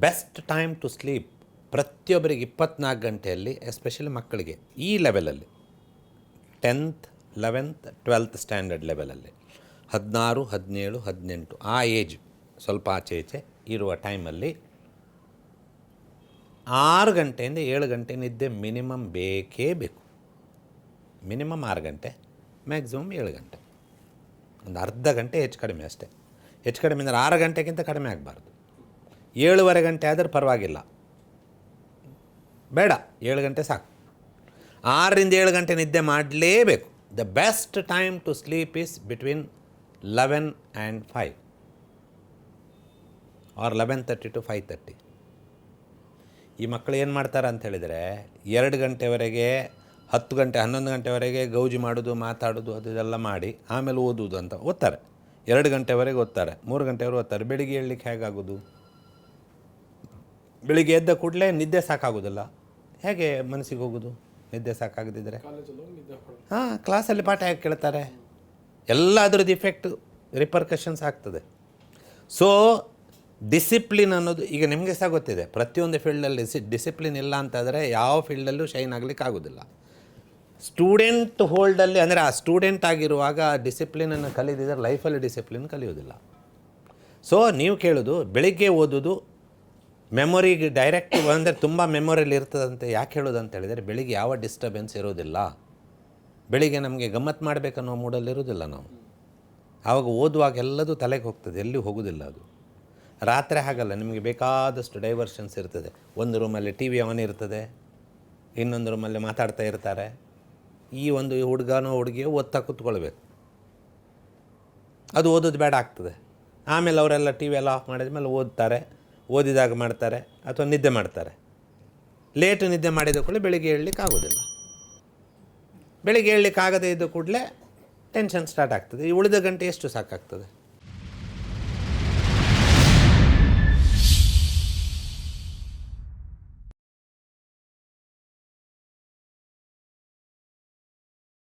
Best time to sleep ಪ್ರತಿಯೊಬ್ಬರಿಗೆ ಇಪ್ಪತ್ನಾಲ್ಕು ಗಂಟೆಯಲ್ಲಿ, ಎಸ್ಪೆಷಲಿ ಮಕ್ಕಳಿಗೆ, ಈ ಲೆವೆಲಲ್ಲಿ. ಟೆಂತ್, ಲೆವೆಂತ್, ಟ್ವೆಲ್ತ್ ಸ್ಟ್ಯಾಂಡರ್ಡ್ ಲೆವೆಲಲ್ಲಿ. ಹದಿನಾರು, ಹದಿನೇಳು, ಹದಿನೆಂಟು, ಆ ಏಜ್ ಸ್ವಲ್ಪ ಆಚೆ ಈಚೆ ಇರುವ ಟೈಮಲ್ಲಿ ಆರು ಗಂಟೆಯಿಂದ ಏಳು ಗಂಟೆ ನಿದ್ದೆ ಮಿನಿಮಮ್ ಬೇಕೇ ಬೇಕು. ಮಿನಿಮಮ್ ಆರು ಗಂಟೆ, ಮ್ಯಾಕ್ಸಿಮಮ್ ಏಳು ಗಂಟೆ. ಒಂದು ಅರ್ಧ ಗಂಟೆ ಹೆಚ್ಚು ಕಡಿಮೆ ಅಷ್ಟೇ. ಹೆಚ್ಚು ಕಡಿಮೆ ಅಂದರೆ ಆರು ಗಂಟೆಗಿಂತ ಕಡಿಮೆ ಆಗಬಾರ್ದು. ಏಳುವರೆ ಗಂಟೆ ಆದರೆ ಪರವಾಗಿಲ್ಲ. ಬೇಡ, ಏಳು ಗಂಟೆ ಸಾಕು. ಆರರಿಂದ ಏಳು ಗಂಟೆ ನಿದ್ದೆ ಮಾಡಲೇಬೇಕು. The best time to sleep is between eleven and five or eleven thirty to five thirty ಈ ಮಕ್ಕಳು ಏನು ಮಾಡ್ತಾರೆ ಅಂತ ಹೇಳಿದರೆ, ಎರಡು ಗಂಟೆವರೆಗೆ, ಹತ್ತು ಗಂಟೆ, ಹನ್ನೊಂದು ಗಂಟೆವರೆಗೆ ಗೌಜಿ ಮಾಡೋದು, ಮಾತಾಡೋದು, ಅದು ಇದೆಲ್ಲ ಮಾಡಿ, ಆಮೇಲೆ ಓದುವುದು ಅಂತ ಓದ್ತಾರೆ. ಎರಡು ಗಂಟೆವರೆಗೆ ಓದ್ತಾರೆ, ಮೂರು ಗಂಟೆವರೆಗೆ ಓದ್ತಾರೆ. ಬೆಳಿಗ್ಗೆ ಹೇಳಲಿಕ್ಕೆ ಹೇಗಾಗೋದು? ಬೆಳಿಗ್ಗೆ ಎದ್ದ ಕೂಡಲೇ ನಿದ್ದೆ ಸಾಕಾಗೋದಿಲ್ಲ. ಹೇಗೆ ಮನಸ್ಸಿಗೆ ಹೋಗೋದು? ನಿದ್ದೆ ಸಾಕಾಗದಿದ್ದರೆ ಹಾಂ ಕ್ಲಾಸಲ್ಲಿ ಪಾಠ ಹೇಗೆ ಕೇಳ್ತಾರೆ? ಎಲ್ಲ ಅದ್ರದ್ದು ಇಫೆಕ್ಟ್ ರಿಪರ್ಕಷನ್ಸ್ ಆಗ್ತದೆ. ಸೊ ಡಿಸಿಪ್ಲಿನ್ ಅನ್ನೋದು ಈಗ ನಿಮಗೆ ಸಹ ಗೊತ್ತಿದೆ. ಪ್ರತಿಯೊಂದು ಫೀಲ್ಡಲ್ಲಿ ಡಿಸಿಪ್ಲಿನ್ ಇಲ್ಲ ಅಂತಾದರೆ ಯಾವ ಫೀಲ್ಡಲ್ಲೂ ಶೈನ್ ಆಗಲಿಕ್ಕೆ ಆಗೋದಿಲ್ಲ. ಸ್ಟೂಡೆಂಟ್ ಹೋಲ್ಡಲ್ಲಿ ಅಂದರೆ ಆ ಸ್ಟೂಡೆಂಟ್ ಆಗಿರುವಾಗ ಡಿಸಿಪ್ಲಿನನ್ನು ಕಲಿದಿದ್ದರೆ ಲೈಫಲ್ಲಿ ಡಿಸಿಪ್ಲಿನ್ ಕಲಿಯೋದಿಲ್ಲ ಸೊ ನೀವು ಕೇಳೋದು, ಬೆಳಿಗ್ಗೆ ಓದೋದು ಮೆಮೊರಿಗೆ ಡೈರೆಕ್ಟ್ ಅಂದರೆ ತುಂಬ ಮೆಮೊರಿಯಲ್ಲಿ ಇರ್ತದಂತೆ. ಯಾಕೆ ಹೇಳೋದು ಅಂತ ಹೇಳಿದರೆ, ಬೆಳಿಗ್ಗೆ ಯಾವ ಡಿಸ್ಟರ್ಬೆನ್ಸ್ ಇರೋದಿಲ್ಲ. ಬೆಳಿಗ್ಗೆ ನಮಗೆ ಗಮ್ಮತ್ತು ಮಾಡಬೇಕನ್ನೋ ಮೂಡಲ್ಲಿ ಇರೋದಿಲ್ಲ ನಾವು. ಆವಾಗ ಓದುವಾಗ ಎಲ್ಲದೂ ತಲೆಗೆ ಹೋಗ್ತದೆ ಎಲ್ಲಿ ಹೋಗೋದಿಲ್ಲ ಅದು. ರಾತ್ರಿ ಹಾಗಲ್ಲ, ನಿಮಗೆ ಬೇಕಾದಷ್ಟು ಡೈವರ್ಷನ್ಸ್ ಇರ್ತದೆ. ಒಂದು ರೂಮಲ್ಲಿ ಟಿ ವಿ ಆನ್ ಇರ್ತದೆ, ಇನ್ನೊಂದು ರೂಮಲ್ಲಿ ಮಾತಾಡ್ತಾ ಇರ್ತಾರೆ. ಈ ಒಂದು ಹುಡುಗನೋ ಹುಡುಗಿಯೋ ಓದ್ತಾ ಕೂತ್ಕೊಳ್ಬೇಕು. ಅದು ಓದೋದು ಬೇಡ ಆಗ್ತದೆ. ಆಮೇಲೆ ಅವರೆಲ್ಲ ಟಿ ವಿ ಎಲ್ಲ ಆಫ್ ಮಾಡಿದ ಮೇಲೆ ಓದ್ತಾರೆ. ಓದಿದಾಗ ಮಾಡ್ತಾರೆ ಅಥವಾ ನಿದ್ದೆ ಮಾಡ್ತಾರೆ. ಲೇಟ್ ನಿದ್ದೆ ಮಾಡಿದ ಕೂಡಲೇ ಬೆಳಿಗ್ಗೆ ಹೇಳಲಿಕ್ಕೆ ಆಗೋದಿಲ್ಲ ಬೆಳಿಗ್ಗೆ ಹೇಳಲಿಕ್ಕೆ ಆಗದೇ ಇದ್ದ ಕೂಡಲೇ ಟೆನ್ಷನ್ ಸ್ಟಾರ್ಟ್ ಆಗ್ತದೆ. ಈ ಉಳಿದ ಗಂಟೆ ಎಷ್ಟು ಸಾಕಾಗ್ತದೆ?